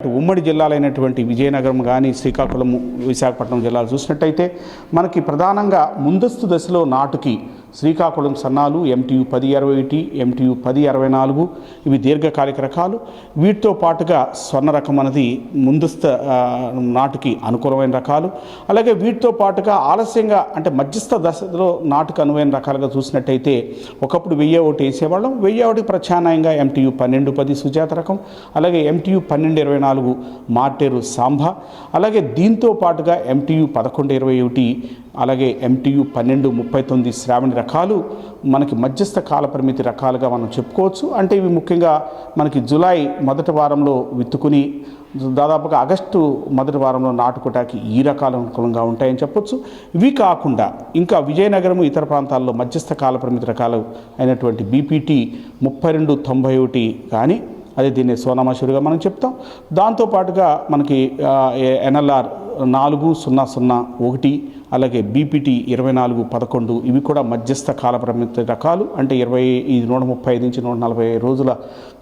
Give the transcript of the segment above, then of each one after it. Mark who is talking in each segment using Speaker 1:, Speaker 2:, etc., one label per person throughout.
Speaker 1: ఉమ్మడి జిల్లాలైనటువంటి విజయనగరం కానీ శ్రీకాకుళం విశాఖపట్నం జిల్లాలు చూసినట్టయితే మనకి ప్రధానంగా ముందస్తు దశలో నాటుకి శ్రీకాకుళం సన్నాలు ఎంటీయు పది అరవై ఒకటి ఎంటీయు పది అరవై నాలుగు ఇవి దీర్ఘకాలిక రకాలు. వీటితో పాటుగా స్వర్ణ రకం అనేది ముందస్తు నాటికి నాటుకి అనుకూలమైన రకాలు. అలాగే వీటితో పాటుగా ఆలస్యంగా అంటే మధ్యస్థ దశలో నాటుకు అనువైన రకాలుగా చూసినట్టయితే ఒకప్పుడు వెయ్యి ఒకటి వేసేవాళ్ళం. వెయ్యి ఒకటి ప్రత్యామ్నాయంగా ఎంటీయు పన్నెండు పది సుజాత రకం. అలాగే ఎంటీయు పన్నెండు ఇరవై నాలుగు మార్టేరు సాంబ అలాగే దీంతో పాటుగా ఎంటీయు పదకొండు ఇరవై ఒకటి అలాగే ఎంటీయు పన్నెండు ముప్పై తొమ్మిది శ్రావణి రకాలు మనకి మధ్యస్థ కాల పరిమితి రకాలుగా మనం చెప్పుకోవచ్చు. అంటే ఇవి ముఖ్యంగా మనకి జులై మొదటి వారంలో విత్తుకుని దాదాపుగా ఆగస్టు మొదటి వారంలో నాటుకోటానికి ఈ రకాలు అనుకూలంగా ఉంటాయని చెప్పొచ్చు. ఇవి కాకుండా ఇంకా విజయనగరం ఇతర ప్రాంతాల్లో మధ్యస్థ కాల పరిమితి రకాలు అయినటువంటి బీపీటీ ముప్పై రెండు తొంభై ఒకటి కానీ అదే దీన్ని సోనామసూరిగా మనం చెప్తాం. దాంతోపాటుగా మనకి ఎన్ఎల్ఆర్ నాలుగు సున్నా సున్నా ఒకటి అలాగే బీపీటీ ఇరవై నాలుగు పదకొండు ఇవి కూడా మధ్యస్థ కాల పరిమితి రకాలు. అంటే ఇరవై ఇది నూట ముప్పై ఐదు నుంచి నూట నలభై రోజుల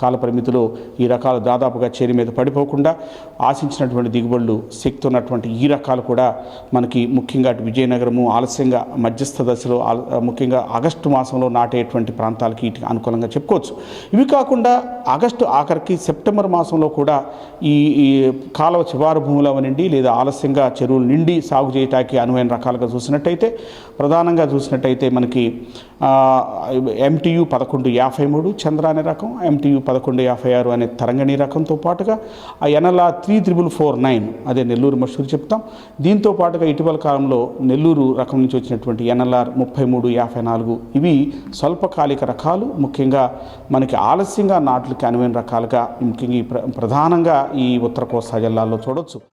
Speaker 1: కాల పరిమితిలో ఈ రకాలు దాదాపుగా చేరి మీద పడిపోకుండా ఆశించినటువంటి దిగుబడులు శక్తి ఉన్నటువంటి ఈ రకాలు కూడా మనకి ముఖ్యంగా అటు విజయనగరము ఆలస్యంగా మధ్యస్థ దశలో ముఖ్యంగా ఆగస్టు మాసంలో నాటేటువంటి ప్రాంతాలకి వీటికి అనుకూలంగా చెప్పుకోవచ్చు. ఇవి కాకుండా ఆగస్టు ఆఖరికి సెప్టెంబర్ మాసంలో కూడా ఈ కాలవ చివారు భూములు అవనండి లేదా ఆలస్యంగా చెరువులు నిండి సాగు చేయటానికి అనువైన రకాలుగా చూసినట్టయితే ప్రధానంగా చూసినట్టయితే మనకి ఎంటీయు పదకొండు యాభై మూడు చంద్ర అనే రకం ఎంటీయు పదకొండు యాభై ఆరు అనే తరంగణి రకంతో పాటుగా ఆ ఎనలా త్రీ త్రిబుల్ ఫోర్ నైన్ అదే నెల్లూరు మషూరు చెప్తాం. దీంతో పాటుగా ఇటీవల కాలంలో నెల్లూరు రకం నుంచి వచ్చినటువంటి ఎన్ఎల్ఆర్ ముప్పై మూడు యాభై నాలుగు ఇవి స్వల్పకాలిక రకాలు. ముఖ్యంగా మనకి ఆలస్యంగా నాట్లకి అనువైన రకాలుగా ముఖ్యంగా ఈ ప్ర- ప్రధానంగా ఈ ఉత్తర కోస్తా జిల్లాల్లో చూడొచ్చు.